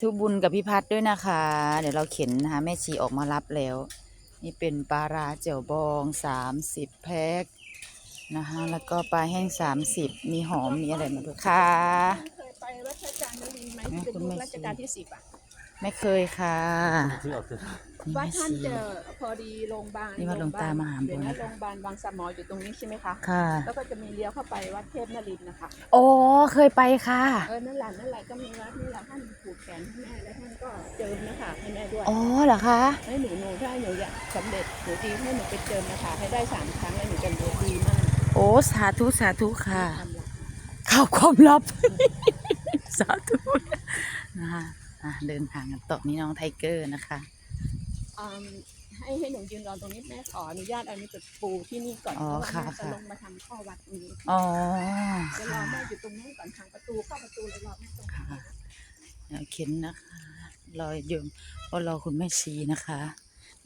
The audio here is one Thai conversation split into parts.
ทุบุญกับพี่พัดด้วยนะคะ เดี๋ยวเราเข็นนะคะแม่ชีออกมารับแล้ว นี่เป็นปลาร้าเจียวบองสามสิบแพ็คนะคะแล้วก็ปลาแห้งสามสิบมีหอมมีอะไรมาด้วยค่ะเคยไปรัชกาลนรินทร์ไหมแม่ที่เป็นคุณยุแม่ครัชกาลที่สิบอะ ไม่เคยค่ะที่ออกคือนี่ ว่าแม่ท่านชีเจอพอดีโรงพยาบาลนี่วัดหลวงตามหาบุญเดี๋ยวนะนะคะ โรงพยาบาลบางสะหมออยู่ตรงนี้ใช่ไหมคะค่ะ แล้วก็จะมีเลี้ยวเข้าไปวัดเทพนรินทร์นะคะโอ้เคยไปค่ะ เออนั่นแหละนั่นแหละก็มีวัดนี่แหละท่านผูกแขนให้แม่แล้วท่านก็เจิมนะคะให้แม่ด้วยอ๋อเหรอคะ ให้หนูหนูถ้าหนูอยากสำเร็จหนูดีให้หนูไปเจิมนะคะให้ได้สามครั้งแล้วหนูจะรู้ดีมากโอ้สาธุสาธุค่ะ ทำละข่าวความลับ สาธุนะคะอะเดินทางกันต่อนี่น้องไทเกอร์นะคะอืม ให้ให้หนูยืนรอตรงนี้แม่ขออนุญาตเอานี้จุดปูที่นี่ก่อนอ๋เพอราะว่าค่ะแม่จะค่ะลงมาทำข้อวัดนี้อ๋อเดี๋ยวรอค่ะแม่อยู่ตรงนู้นก่อนทางประตูเข้าประตูเลยรอแม่ตรงค่ะนี้เดี๋ยวเข็นนะคะรอโยมก็รอคุณแม่ชีนะคะ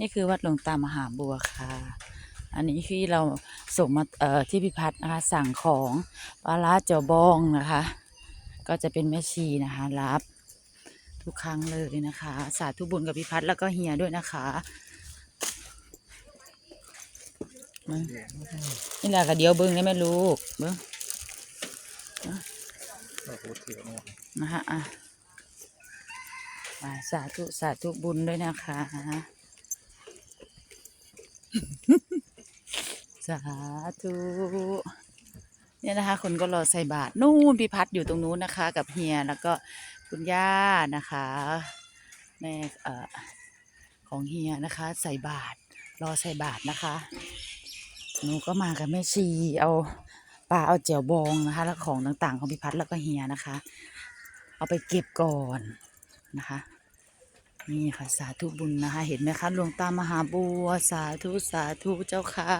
นี่คือวัดหลวงตามหาบัวค่ะ อันนี้ที่เราส่งมาเอ่อที่พิพัฒน์นะคะสั่งของปลาร้าเจียวบองนะคะ ก็จะเป็นแม่ชีนะคะรับ ทุกครั้งเลยนะคะ สาธุบุญกับพิพัฒน์แล้วก็เฮียด้วยนะคะนี่แหละก็เดี๋ยวเบิ้งได้ไหมลูกเบิ้งนะคะอะมาสาธุสาธุบุญด้วยนะคะ สาธุเนี่ยนะคะ คนก็รอใส่บาตรนู่นพี่พัดอยู่ตรงนู้นนะคะ กับเฮียแล้วก็ คุณย่านะคะแม่เออของเฮียนะคะ ใส่บาตรรอใส่บาตรนะคะหนูก็มากับแม่ชีเอาปลาเอาเจียวบองนะคะ แล้วของต่างๆ ของพี่พัดแล้วก็เฮียนะคะ เอาไปเก็บก่อนนะคะนี่ค่ะสาธุบุญนะคะ เห็นไหมคะหลวงตามหาบัว สาธุสาธุเจ้าค่ะ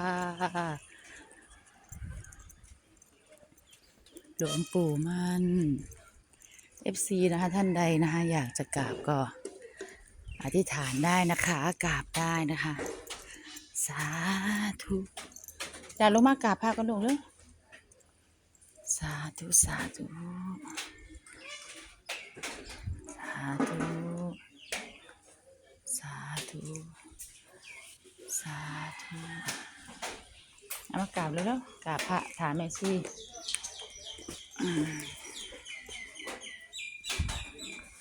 หลวงปู่มัน เอฟซีนะคะท่านใดนะคะ อยากจะกราบก็อธิษฐานได้นะคะกราบได้นะคะ สาธุจะลงมากราบพระกันลงเลยสาธุสาธุสาธุสาธุสาธุเอามากราบเลยแล้วกราบพระถามแม่ชีอืม